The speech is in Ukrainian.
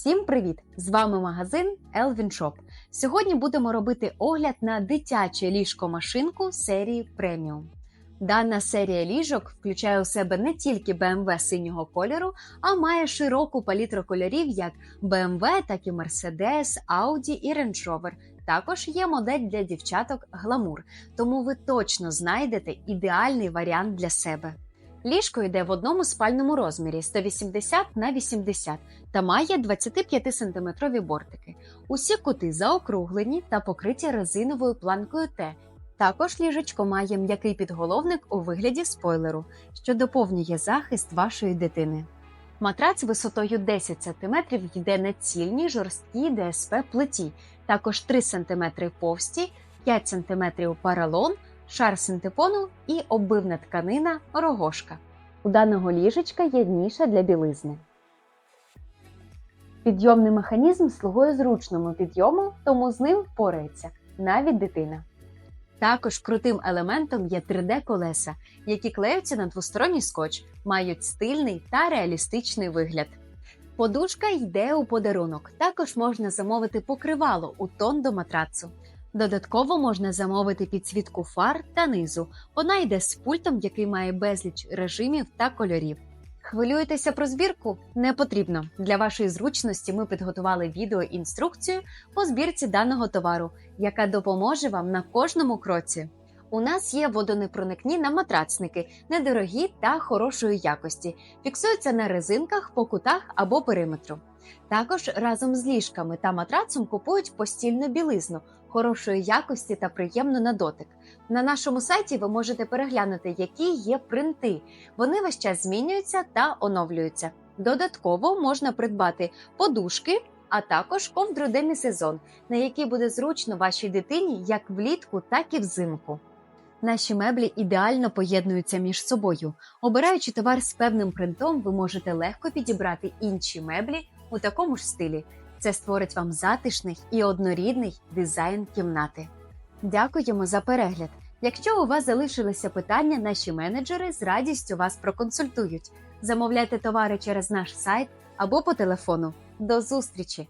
Всім привіт! З вами магазин Elvin Shop. Сьогодні будемо робити огляд на дитяче ліжко-машинку серії преміум. Дана серія ліжок включає у себе не тільки BMW синього кольору, а має широку палітру кольорів як BMW, так і Mercedes, Audi і Range Rover. Також є модель для дівчаток Glamour, тому ви точно знайдете ідеальний варіант для себе. Ліжко йде в одному спальному розмірі 180 на 80 та має 25 см бортики. Усі кути заокруглені та покриті резиновою планкою Т. Також ліжечко має м'який підголовник у вигляді спойлеру, що доповнює захист вашої дитини. Матрац висотою 10 см йде на цільній жорсткій ДСП плиті, також 3 см повсті, 5 см паралон, шар синтепону і оббивна тканина рогошка. У даного ліжечка є ніша для білизни. Підйомний механізм слугує зручному підйому, тому з ним впорається навіть дитина. Також крутим елементом є 3D-колеса, які клеються на двосторонній скотч, мають стильний та реалістичний вигляд. Подушка йде у подарунок. Також можна замовити покривало у тон до матрацу. Додатково можна замовити підсвітку фар та низу. Вона йде з пультом, який має безліч режимів та кольорів. Хвилюєтеся про збірку? Не потрібно. Для вашої зручності ми підготували відеоінструкцію по збірці даного товару, яка допоможе вам на кожному кроці. У нас є водонепроникні на матрацники, недорогі та хорошої якості, фіксуються на резинках по кутах або периметру. Також разом з ліжками та матрацом купують постільну білизну хорошої якості та приємно на дотик. На нашому сайті ви можете переглянути, які є принти. Вони весь час змінюються та оновлюються. Додатково можна придбати подушки, а також ковдру демісезон, на якій буде зручно вашій дитині як влітку, так і взимку. Наші меблі ідеально поєднуються між собою. Обираючи товар з певним принтом, ви можете легко підібрати інші меблі у такому ж стилі. Це створить вам затишний і однорідний дизайн кімнати. Дякуємо за перегляд. Якщо у вас залишилися питання, наші менеджери з радістю вас проконсультують. Замовляйте товари через наш сайт або по телефону. До зустрічі!